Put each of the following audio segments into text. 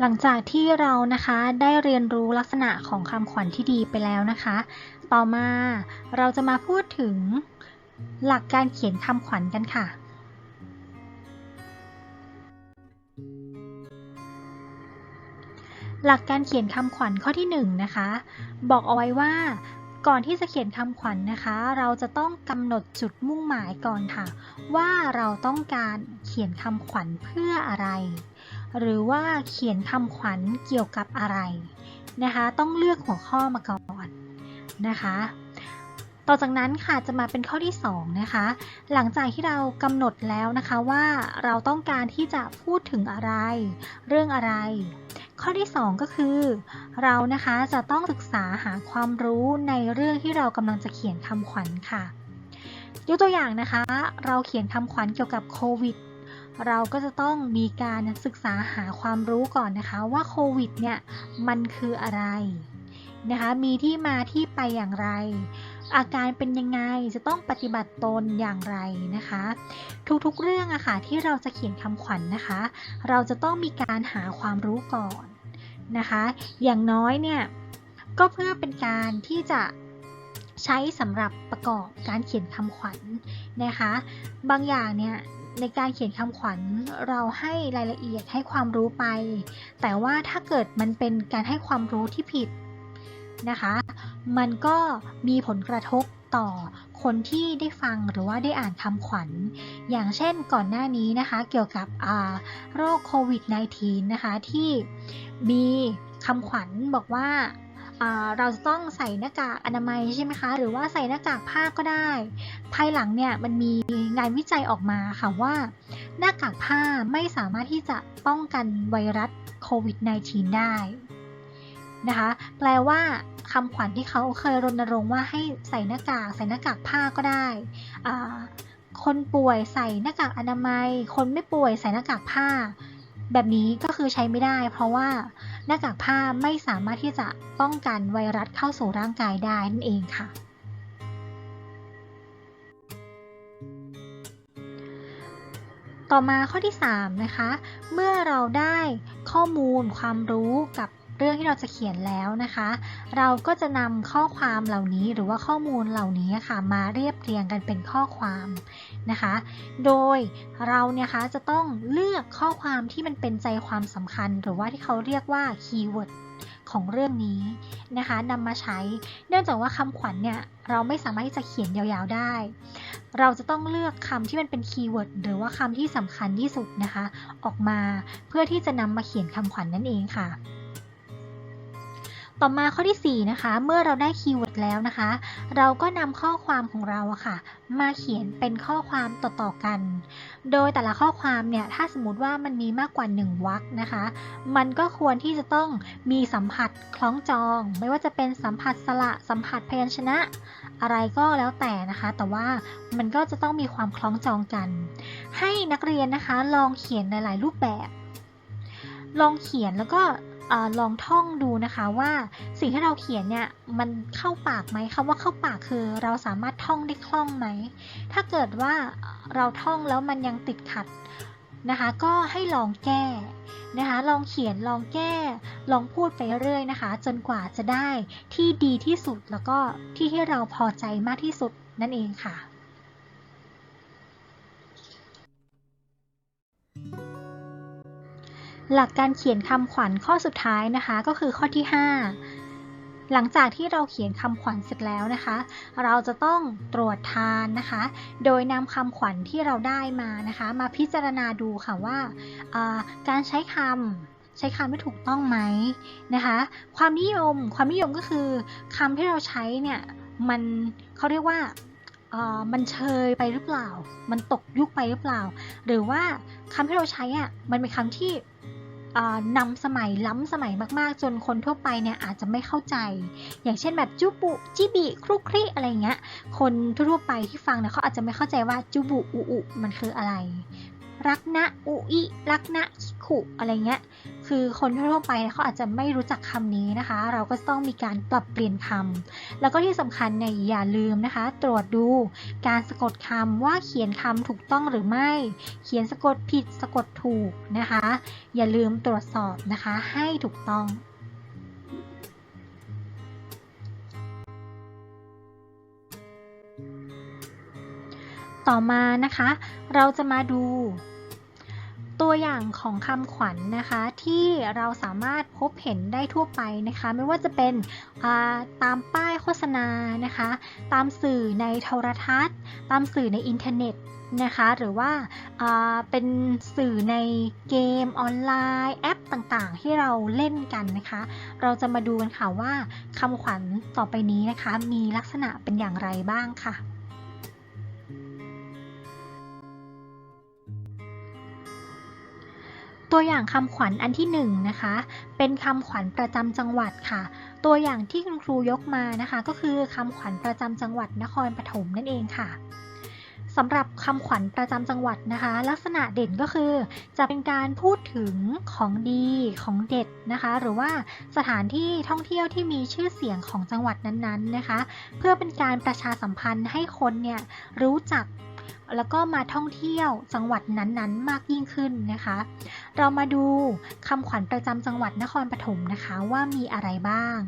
หลังจากที่เรานะคะได้เรียนรู้ลักษณะของคำขวัญที่ดีไปแล้วนะคะ ต่อมาเราจะมาพูดถึงหลักการเขียนคำขวัญกันค่ะ หลักการเขียนคำขวัญข้อที่1นงนะคะ บอกเอาไว้ว่า ก่อนที่จะเขียนคำขวัญนะคะ เราจะต้องกำหนดจุดมุ่งหมายก่อนค่ะ ว่าเราต้องการเขียนคำขวัญเพื่ออะไร หรือว่าเขียนคำขวัญเกี่ยวกับอะไรนะคะ ต้องเลือกหัวข้อมาก่อนนะคะ ต่อจากนั้นค่ะจะมาเป็นข้อที่2นะคะ หลังจากที่เรากำหนดแล้วนะคะว่าเราต้องการที่จะพูดถึงอะไร เรื่องอะไร ข้อที่ 2 ก็คือ เรานะคะจะต้องศึกษาหาความรู้ในเรื่องที่เรากำลังจะเขียนคำขวัญค่ะ ยกตัวอย่างนะคะ เราเขียนคำขวัญเกี่ยวกับโควิดเราก็จะต้องมีการศึกษาหาความรู้ก่อนนะคะว่าโควิดเนี่ยมันคืออะไรนะคะมีที่มาที่ไปอย่างไร อาการเป็นยังไงจะต้องปฏิบัติตนอย่างไรนะคะ ทุกๆเรื่องอะค่ะที่เราจะเขียนคำขวัญนนะคะ เราจะต้องมีการหาความรู้ก่อน นะคะ อย่างน้อยเนี่ยก็เพื่อเป็นการที่จะใช้สำหรับประกอบการเขียนคำขวัญนะคะ บางอย่างเนี่ยในการเขียนคำขวัญเราให้รายละเอียดให้ความรู้ไป แต่ว่าถ้าเกิดมันเป็นการให้ความรู้ที่ผิดนะคะ มันก็มีผลกระทบ ต่อคนที่ได้ฟังหรือว่าได้อ่านคำขวัญ อย่างเช่นก่อนหน้านี้นะคะเกี่ยวกับโรคโควิด -19 นะคะที่มีคำขวัญบอกว่าเราจะต้องใส่หน้ากากอนามัยใช่ไหมคะ หรือว่าใส่หน้ากากผ้าก็ได้ ภายหลังเนี่ยมันมีงานวิจัยออกมาค่ะว่า หน้ากากผ้าไม่สามารถที่จะป้องกันไวรัสโควิด -19 ได้ นะคะ แปลว่าคำขวัญที่เขาเคยรณรงค์ว่าให้ใส่หน้ากากใส่หน้ากากผ้าก็ได้ คนป่วยใส่หน้ากากอนามัย คนไม่ป่วยใส่หน้ากากผ้า แบบนี้ก็คือใช้ไม่ได้ เพราะว่าหน้ากากผ้าไม่สามารถที่จะป้องกันไวรัสเข้าสู่ร่างกายได้นั่นเองค่ะต่อมาข้อที่ 3 นะคะ เมื่อเราได้ข้อมูลความรู้กับ เรื่องที่เราจะเขียนแล้วนะคะ เราก็จะนำข้อความเหล่านี้หรือว่าข้อมูลเหล่านี้ค่ะมาเรียบเรียงกันเป็นข้อความนะคะ โดยเราเนี่ยคะจะต้องเลือกข้อความที่มันเป็นใจความสำคัญ หรือว่าที่เขาเรียกว่าคีย์เวิร์ดของเรื่องนี้นะคะนำมาใช้ เนื่องจากว่าคำขวัญเนี่ยเราไม่สามารถที่จะเขียนยาวๆได้ เราจะต้องเลือกคำที่มันเป็นคีย์เวิร์ดหรือว่าคำที่สำคัญที่สุดนะคะ ออกมาเพื่อที่จะนำมาเขียนคำขวัญนนั่นเองค่ะ ต่อมาข้อที่ 4 นะคะ เมื่อเราได้คีย์เวิร์ดแล้วนะคะ เราก็นำข้อความของเราอะค่ะ มาเขียนเป็นข้อความต่อๆกัน โดยแต่ละข้อความเนี่ยถ้าสมมติว่ามันมีมากกว่า 1วรรคนะคะ มันก็ควรที่จะต้องมีสัมผัสคล้องจอง ไม่ว่าจะเป็นสัมผัสสระสัมผัสพยัญชนะ อะไรก็แล้วแต่นะคะ แต่ว่ามันก็จะต้องมีความคล้องจองกัน ให้นักเรียนนะคะลองเขียนหลาย ๆ รูปแบบ ลองเขียนแล้วก็ อลองท่องดูนะคะว่าสิ่งที่เราเขียนเนี่ยมันเข้าปากไหมคำว่าเข้าปากคือเราสามารถท่องได้คล่องไหม ถ้าเกิดว่าเราท่องแล้วมันยังติดขัดนะคะก็ให้ลองแก้นะคะลองเขียนลองแก้ ลองพูดไปเรื่อยนะคะ จนกว่าจะได้ที่ดีที่สุดแล้วก็ที่ที่เราพอใจมากที่สุดนั่นเองค่ะ หลักการเขียนคำขวัญข้อสุดท้ายนะคะก็คือข้อที่ 5 หลังจากที่เราเขียนคำขวัญเสร็จแล้วนะคะ เราจะต้องตรวจทานนะคะ โดยนำคำขวัญที่เราได้มานะคะ มาพิจารณาดูค่ะว่าการใช้คำใช้คำไม่ถูกต้องไหมนะคะ ความนิยมความนิยมก็คือคำที่เราใช้เนี่ยมันเขาเรียกว่ามันเชยไปหรือเปล่า มันตกยุคไปหรือเปล่า หรือว่าคำที่เราใช้อะมันเป็นคำที่ นำสมัยล้ำสมัยมากๆ จนคนทั่วไปเนี่ยอาจจะไม่เข้าใจ อย่างเช่นแบบจุบุจิบิครุคริอะไรเงี้ยคนทั่วไปที่ฟังเนี่ยเขาอาจจะไม่เข้าใจว่าจุบุอุอุมันคืออะไร รักนะอุอิรักนะคิคุอะไรเงี้ย คือคนทั่วไปเขาอาจจะไม่รู้จักคำนี้นะคะ เราก็ต้องมีการปรับเปลี่ยนคำแล้วก็ที่สำคัญเนี่ยอย่าลืมนะคะ ตรวจดูการสะกดคำว่าเขียนคำถูกต้องหรือไม่ เขียนสะกดผิดสะกดถูกนะคะ อย่าลืมตรวจสอบนะคะให้ถูกต้องต่อมานะคะ เราจะมาดู ตัวอย่างของคำขวัญนนะคะ ที่เราสามารถพบเห็นได้ทั่วไปนะคะ ไม่ว่าจะเป็นาตามป้ายโฆษณานะคะ ตามสื่อในโทรทัศน์ ตามสื่อในอินเทอร์เน็ตนะคะหรือว่าอ่าเป็นสื่อในเกมออนไลน์แอปต่างๆ ที่เราเล่นกันนะคะ เราจะมาดูกันค่ะว่าคำขวัญต่อไปนี้นะคะ มีลักษณะเป็นอย่างไรบ้างค่ะ ตัวอย่างคำขวัญอันที่หนึ่งนะคะ เป็นคำขวัญประจำจังหวัดค่ะ ตัวอย่างที่คุณครูยกมานะคะ ก็คือคำขวัญประจำจังหวัดนครปฐมนั่นเองค่ะสำหรับคำขวัญประจำจังหวัดนะคะ ลักษณะเด่นก็คือ จะเป็นการพูดถึงของดีของเด็ดนะคะ หรือว่าสถานที่ท่องเที่ยวที่มีชื่อเสียงของจังหวัดนั้นๆนะคะ เพื่อเป็นการประชาสัมพันธ์ให้คนเนี่ยรู้จัก แล้วก็มาท่องเที่ยวจังหวัดนั้นๆ มากยิ่งขึ้นนะคะ เรามาดูคำขวัญประจำจังหวัดนครปฐมนะคะว่ามีอะไรบ้าง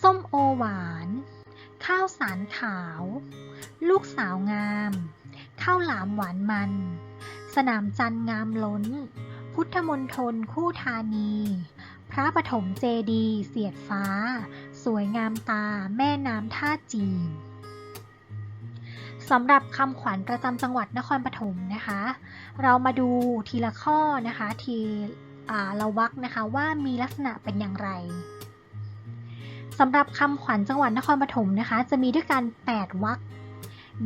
ส้มโอหวาน ข้าวสารขาว ลูกสาวงาม ข้าวหลามหวานมัน สนามจันทร์งามล้น พุทธมณฑลคู่ธานี พระปฐมเจดี เสียดฟ้า สวยงามตาแม่น้ำท่าจีน สำหรับคำขวัญประจำจังหวัดนครปฐมนะคะ เรามาดูทีละข้อนะคะ ทีอ่าละวักนะคะว่ามีลักษณะเป็นอย่างไรสำหรับคำขวัญจังหวัดนครปฐมนะคะ จะมีด้วยกัน 8วรรค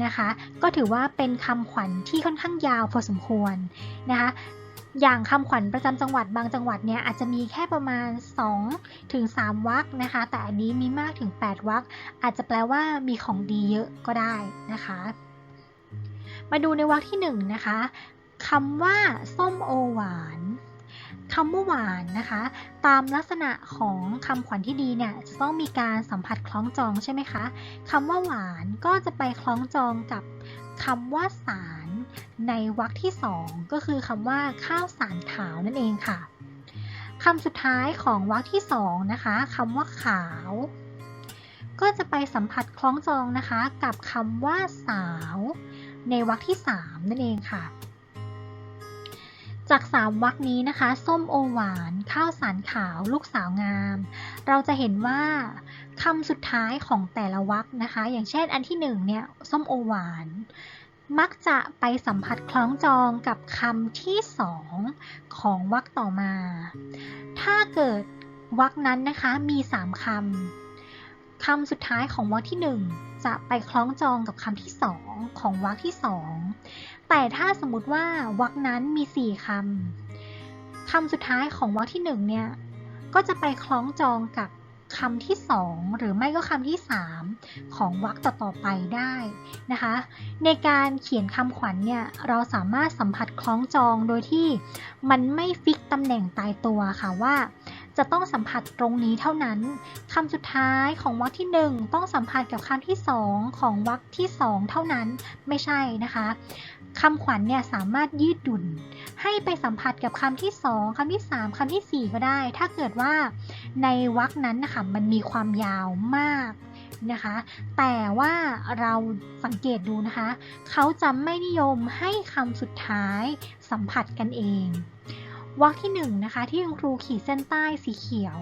นะคะ ก็ถือว่าเป็นคำขวัญที่ค่อนข้างยาวพอสมควรนะคะ อย่างคำขวัญประจำจังหวัดบางจังหวัดเนี่ยอาจจะมีแค่ประมาณ 2 ถึง 3วรรคนะคะ แต่อันนี้มีมากถึง 8วรรคอาจจะแปลว่ามีของดีเยอะก็ได้นะคะ มาดูในวรรคที่1นะคะคำว่าส้มโอหวานคำว่าหวานนะคะ ตามลักษณะของคำขวัญที่ดีเนี่ยจะต้องมีการสัมผัสคล้องจองใช่ไหมคะคำว่าหวานก็จะไปคล้องจองกับคำว่าสาร ในวรรคที่ 2 ก็คือคำว่าข้าวสารขาวนั่นเองค่ะคำสุดท้ายของวรรคที่ 2 นะคะคำว่าขาว ก็จะไปสัมผัสคล้องจองนะคะ กับคำว่าสาว ในวรรคที่ 3 นั่นเองค่ะ จาก 3วรรคนี้นะคะ ส้มโอหวานข้าวสารขาว ลูกสาวงาม เราจะเห็นว่าคำสุดท้ายของแต่ละวรรคนะคะ อย่างเช่นอันที่1เนี่ยส้มโอหวาน มักจะไปสัมผัสคล้องจองกับคำที่2ของวรรคต่อมา ถ้าเกิดวรรคนั้นนะคะมี3คำคำสุดท้ายของวรรคที่1จะไปคล้องจองกับคำที่2ของวรรคที่2แต่ถ้าสมมติว่าวรรคนั้นมี4คำคำสุดท้ายของวรรคที่1เนี่ยก็จะไปคล้องจองกับ คำที่ 2 หรือไม่ก็คำที่ 3 ของวรรคต่อๆไปได้นะคะ ในการเขียนคำขวัญเนี่ยเราสามารถสัมผัสคล้องจองโดยที่มันไม่ฟิกตำแหน่งตายตัวค่ะว่า จะต้องสัมผัสตรงนี้เท่านั้นคำสุดท้ายของวรรคที่ 1 ต้องสัมผัสกับคำที่ 2 ของวรรคที่ 2 เท่านั้นไม่ใช่นะคะคำขวัญเนี่ยสามารถยืดหยุ่นให้ไปสัมผัสกับคำที่ 2คำที่ 3คำทีสี่ 4 ก็ได้ ถ้าเกิดว่าในวรรคนั้นนะคะมันมีความยาวมากนะคะ แต่ว่าเราสังเกตดูนะคะ เขาจะไม่นิยมให้คำสุดท้ายสัมผัสกันเอง วรรคที่1นนะคะที่คุณครูขีดเส้นใต้สีเขียว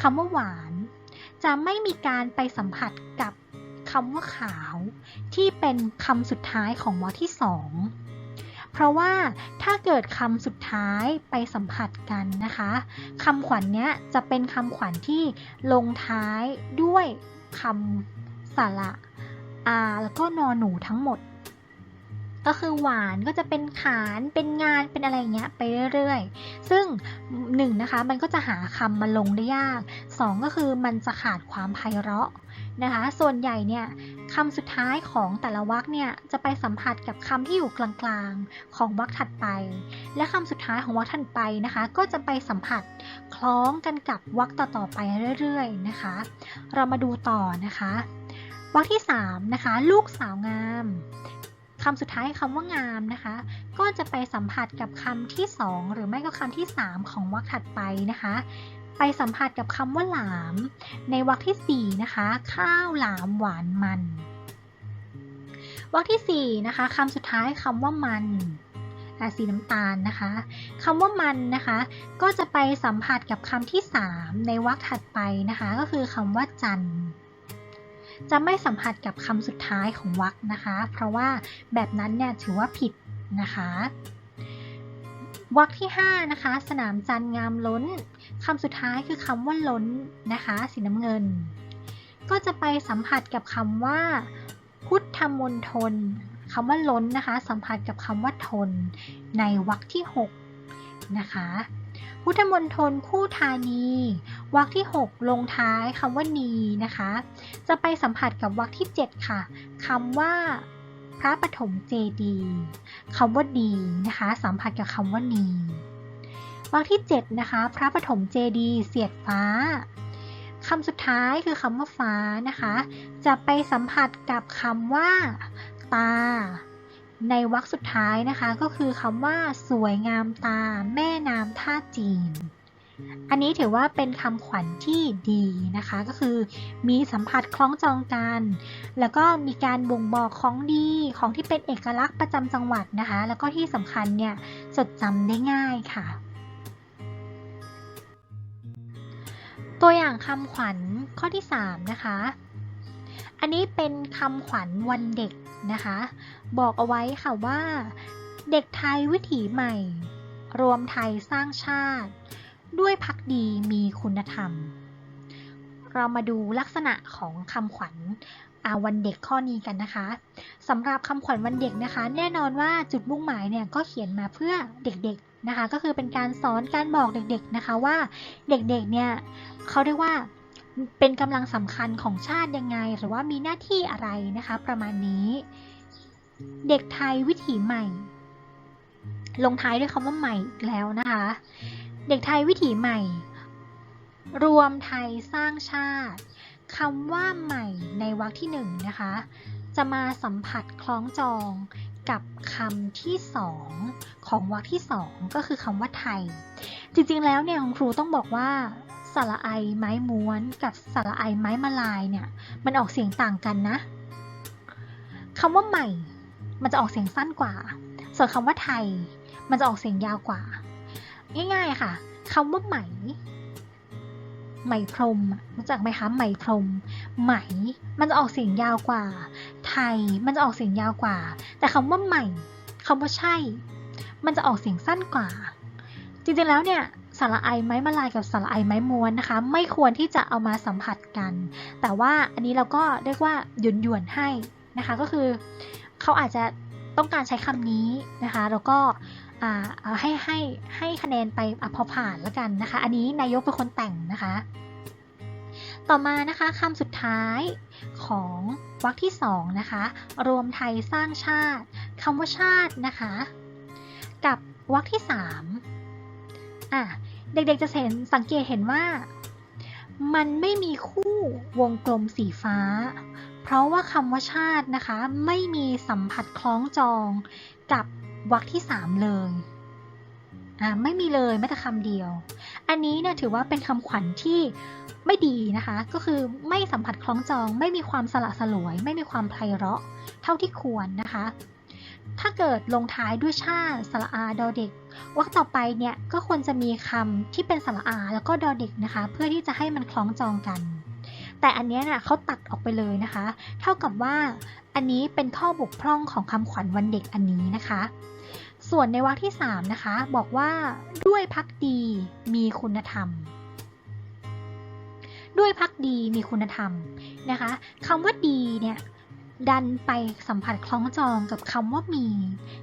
คำว่าหวาน จะไม่มีการไปสัมผัสกับคำว่าขาว ที่เป็นคำสุดท้ายของวรรคที่ 2 เพราะว่าถ้าเกิดคำสุดท้ายไปสัมผัสกันนะคะคำขวัญเนี้ยจะเป็นคำขวัญที่ลงท้ายด้วยคำสระอาแล้วก็นอนหนูทั้งหมด ก็คือหวานก็จะเป็นขานเป็นงานเป็นอะไรเงี้ยไปเรื่อยๆ ซึ่งหนึ่งนะคะมันก็จะหาคำมาลงได้ยากสองก็คือมันจะขาดความไพเราะนะคะ ส่วนใหญ่เนี่ยคำสุดท้ายของแต่ละวรรคเนี่ยจะไปสัมผัสกับคำที่อยู่กลางๆของวรรคถัดไป และคำสุดท้ายของวรรคถัดไปนะคะ ก็จะไปสัมผัสคล้องกันกับวรรคต่อๆไปเรื่อยๆนะคะ เรามาดูต่อนะคะวรรคที่3นะคะลูกสาวงาม คำสุดท้ายคำว่างามนะคะ ก็จะไปสัมผัสกับคำที่ 2 หรือไม่ก็คำที่ 3 ของวรรคถัดไปนะคะ ไปสัมผัสกับคำว่าหลาม ในวรรคที่ 4 นะคะ ข้าวหลามหวานมันวรรคที่4นะคะคำสุดท้ายคำว่ามันอะสีน้ำตาลนะคะคำว่ามันนะคะ ก็จะไปสัมผัสกับคำที่ 3 ในวรรคถัดไปนะคะ ก็คือคำว่าจันทร์ จะไม่สัมผัสกับคำสุดท้ายของวรรคนะคะ เพราะว่าแบบนั้นเนี่ยถือว่าผิดนะคะวรรคที่ 5 นะคะ สนามจันงามล้นคำสุดท้ายคือคำว่าล้นนะคะ สีน้ำเงิน ก็จะไปสัมผัสกับคำว่า พุทธมณฑลคำว่าล้นนะคะ สัมผัสกับคำว่าทน ในวรรคที่ 6 นะคะ พุทธมณฑลคู่ธานี วรรคที่ 6 ลงท้ายคำว่านีนะคะ จะไปสัมผัสกับวรรคที่ 7 ค่ะคำว่าพระปฐมเจดีคำว่าดีนะคะ สัมผัสกับคำว่านีวรรคที่ 7 นะคะ พระปฐมเจดีเสียดฟ้าคำสุดท้ายคือคำว่าฟ้านะคะ จะไปสัมผัสกับคำว่า ตา ในวรรคสุดท้ายนะคะ ก็คือคำว่า สวยงามตา แม่น้ำท่าจีน อันนี้ถือว่าเป็นคำขวัญที่ดีนะคะ ก็คือมีสัมผัสคล้องจองกัน แล้วก็มีการบ่งบอกของดีของที่เป็นเอกลักษณ์ประจำจังหวัดนะคะ แล้วก็ที่สำคัญเนี่ยจดจำได้ง่ายค่ะ ตัวอย่างคำขวัญข้อที่ 3 นะคะ อันนี้เป็นคำขวัญวันเด็กนะคะ บอกเอาไว้ค่ะว่า เด็กไทยวิถีใหม่ รวมไทยสร้างชาติ ด้วยพักดีมีคุณธรรม เรามาดูลักษณะของคำขวัญวันเด็กข้อนี้กันนะคะสำหรับคำขวัญวันเด็กนะคะ แน่นอนว่าจุดมุ่งหมายเนี่ยก็เขียนมาเพื่อเด็กๆนะคะ ก็คือเป็นการสอนการบอกเด็กๆนะคะว่าเด็กๆเนี่ยเขาเรียกว่าเป็นกำลังสำคัญของชาติยังไง หรือว่ามีหน้าที่อะไรนะคะ ประมาณนี้ เด็กไทยวิถีใหม่ ลงท้ายด้วยคำว่าใหม่อีกแล้วนะคะ เด็กไทยวิถีใหม่ รวมไทยสร้างชาติคำว่าใหม่ในวรรคที่หนึ่งนะคะ จะมาสัมผัสคล้องจองกับคำที่สองของวรรคที่สองก็คือคำว่าไทย จริงๆแล้วเนี่ยคุณครูต้องบอกว่าสระไอไม้ม้วนกับสระไอไม้มาลายเนี่ยมันออกเสียงต่างกันนะคำว่าใหม่ มันจะออกเสียงสั้นกว่า ส่วนคำว่าไทย มันจะออกเสียงยาวกว่า ง่ายๆค่ะคำว่าไหม ไหมพรมรู้จักไหมคะไหมพรม ไหม มันจะออกเสียงยาวกว่า ไทยมันจะออกเสียงยาวกว่า แต่คำว่าใหม่คำว่าใช่ มันจะออกเสียงสั้นกว่า จริงๆแล้วเนี่ยสระไอไม้มาลายกับสระไอไม้ม้วนนะคะ ไม่ควรที่จะเอามาสัมผัสกัน แต่ว่าอันนี้เราก็เรียกว่าหยวนหยวนให้นะคะก็คือเขาอาจจะต้องการใช้คำนี้นะคะ แล้วก็ ให้ให้ให้คะแนนไปอพอผ่านแล้วกันนะคะ อันนี้นายกเป็นคนแต่งนะคะ ต่อมานะคะคำสุดท้ายของวรรคที่2นะคะ รวมไทยสร้างชาติคำว่าชาตินะคะ กับวรรคที่3อะเด็กๆจะเห็นสังเกตเห็นว่า มันไม่มีคู่วงกลมสีฟ้า เพราะว่าคำว่าชาตินะคะ ไม่มีสัมผัสคล้องจองกับ วรรคที่3เลยอ่าไม่มีเลยแม้แต่คำเดียว อันนี้เนี่ยถือว่าเป็นคำขวัญที่ไม่ดีนะคะ ก็คือไม่สัมผัสคล้องจอง ไม่มีความสละสลวย ไม่มีความไพเราะ เท่าที่ควรนะคะ ถ้าเกิดลงท้ายด้วยชาสระอาดอเด็กวรรคต่อไปเนี่ยก็ควรจะมีคำที่เป็นสระอาแล้วก็ดอเด็กนะคะ เพื่อที่จะให้มันคล้องจองกัน แต่อันนี้เนี่ยเขาตัดออกไปเลยนะคะ เท่ากับว่าอันนี้เป็นข้อบกพร่องของคำขวัญวันเด็กอันนี้นะคะ ส่วนในวรรคที่ 3 นะคะ บอกว่าด้วยพักดีมีคุณธรรม ด้วยพักดีมีคุณธรรมนะคะคำว่าดีเนี่ยดันไปสัมผัสคล้องจองกับคำว่ามี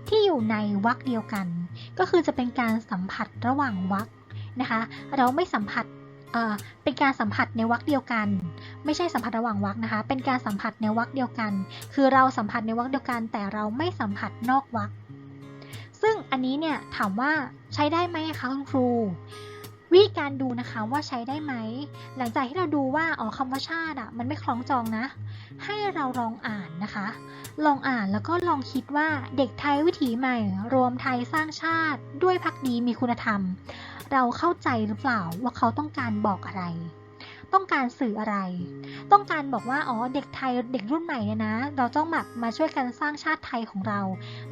ที่อยู่ในวรรคเดียวกัน ก็คือจะเป็นการสัมผัสระหว่างวรรคนะคะ เราไม่สัมผัส เป็นการสัมผัสในวรรคเดียวกัน ไม่ใช่สัมผัสระหว่างวรรคนะคะ เป็นการสัมผัสในวรรคเดียวกัน คือเราสัมผัสในวรรคเดียวกัน แต่เราไม่สัมผัสนอกวรรคซึ่งซึ่งอันนี้เนี่ยถามว่าใช้ได้ไหมคะคุณครูวิธีการดูนะคะว่าใช้ได้ไหม หลังจากที่เราดูว่าอ๋อคำว่าชาติอะมันไม่คล้องจองนะ ให้เราลองอ่านนะคะ ลองอ่านแล้วก็ลองคิดว่าเด็กไทยวิถีใหม่ รวมไทยสร้างชาติด้วยพักดีมีคุณธรรม เราเข้าใจหรือเปล่าว่าเขาต้องการบอกอะไร ต้องการสื่ออะไร ต้องการบอกว่าอ๋อเด็กไทยเด็กรุ่นใหม่เนี่ยนะ เราต้องแบบมาช่วยกันสร้างชาติไทยของเรา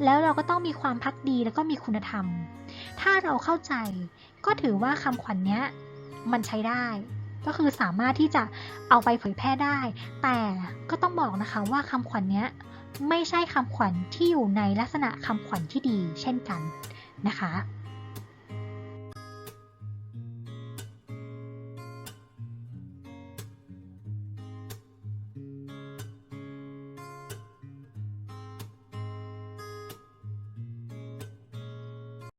แล้วเราก็ต้องมีความพักดีแล้วก็มีคุณธรรม ถ้าเราเข้าใจ ก็ถือว่าคำขวัญเนี้ยมันใช้ได้ก็คือสามารถที่จะเอาไปเผยแพร่ได้ แต่ก็ต้องบอกนะคะว่าคำขวัญเนี้ยไม่ใช่คำขวัญที่อยู่ในลักษณะคำขวัญที่ดีเช่นกันนะคะ